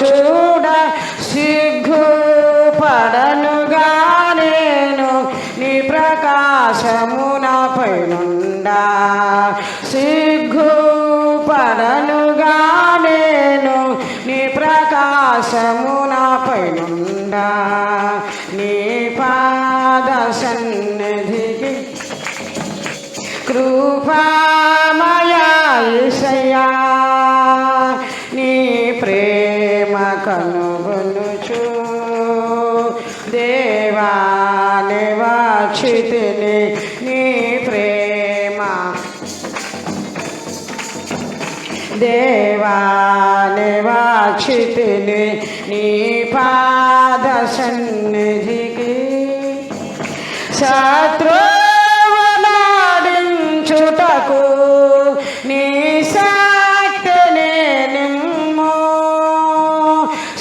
చూడ సిగ్గు పడనుగా నేను నీ ప్రకాశము నా పైనుండా. సిగ్గు పడనుగా నేను నీ ప్రకాశము నా పైనుండా. నీ పాద సన్నిధి కృపా కనుగొనుచు. దేవాని వాచితిని నీ ప్రేమ. దేవాని వాచితిని నీ పాద సన్నిధికి. శత్రు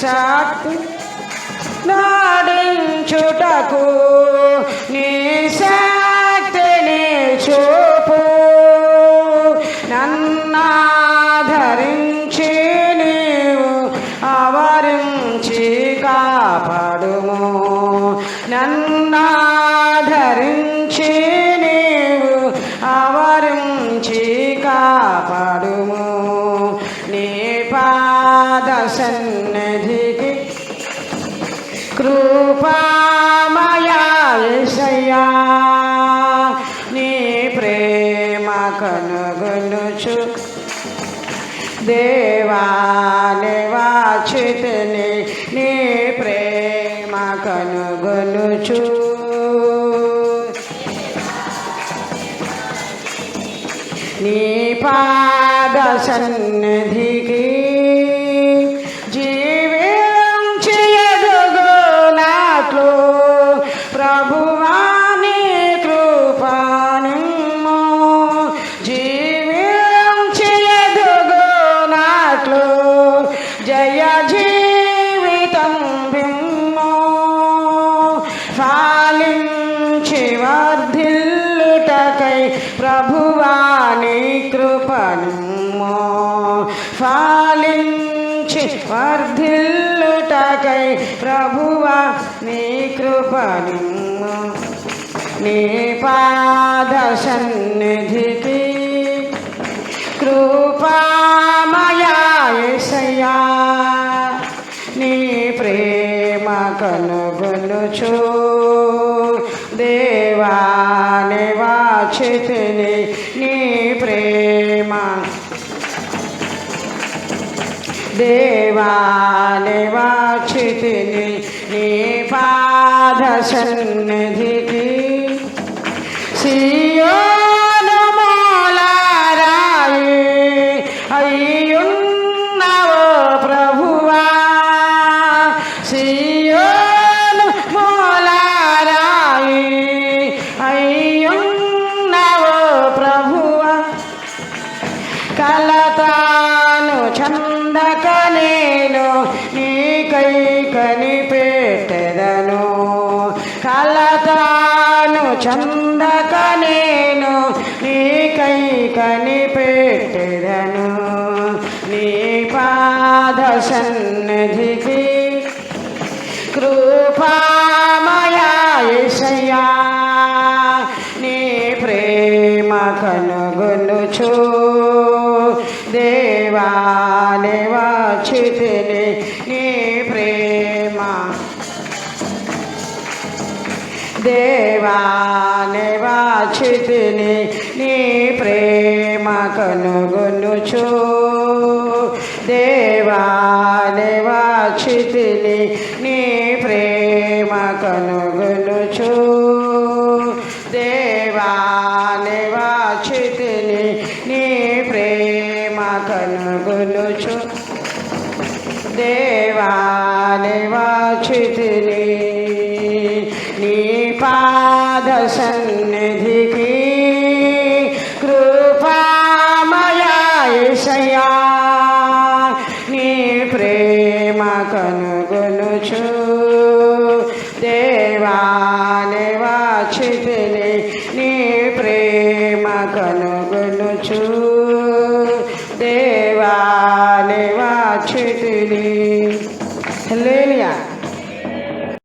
శక్తి నాడించుటకు నీ శక్తిని చూపు. నన్నాధరించి నీవు ఆవరించి కాపాడుము. నన్నాధరించి నీవు ఆవరించి కాపాడుము. నీ పా పాద సన్నిధికి కృపామయాసయా నీ ప్రేమ కనుగొనుచు దేవాని వాచితిని నీ ప్రేమ కనుగొనుచు నీ పాద సన్నిధికి కృపనిమ్ము ఫాలించి వర్ధిల్లుటకై ప్రభువా నీ కృపనిమ్ము. నీ పాద సన్నిధికి కృపామయాసయా నీ ప్రేమ కనుగొనుచు దేవాని వాచితిని నీ ప్రేమ దేవాని వాచితిని నీ పాద సన్నిధికి సియోను కలతాను చందక నేను నీకై కనిపెట్టెదను. కలతాను చందక నేను నీకై కనిపెట్టెదను. నీ పాద సన్నిధికి కృపామయాసయా నీ ప్రేమ కనుగొనుచు. దేవాని వాచితిని నీ ప్రేమ దేవాని వాచితిని నీ ప్రేమ కనుగొనుచు దేవాని వాచితిని నీ ప్రేమ కనుగొనుచు దేవాని వాచితిని నీ కనుగొనుచు. దేవాని వాచితిని నీ పాద సన్నిధికి కృపామయాసయా నీ ప్రేమ కనుగొనుచు. దేవాని నీ ప్రేమ కనుగొనుచు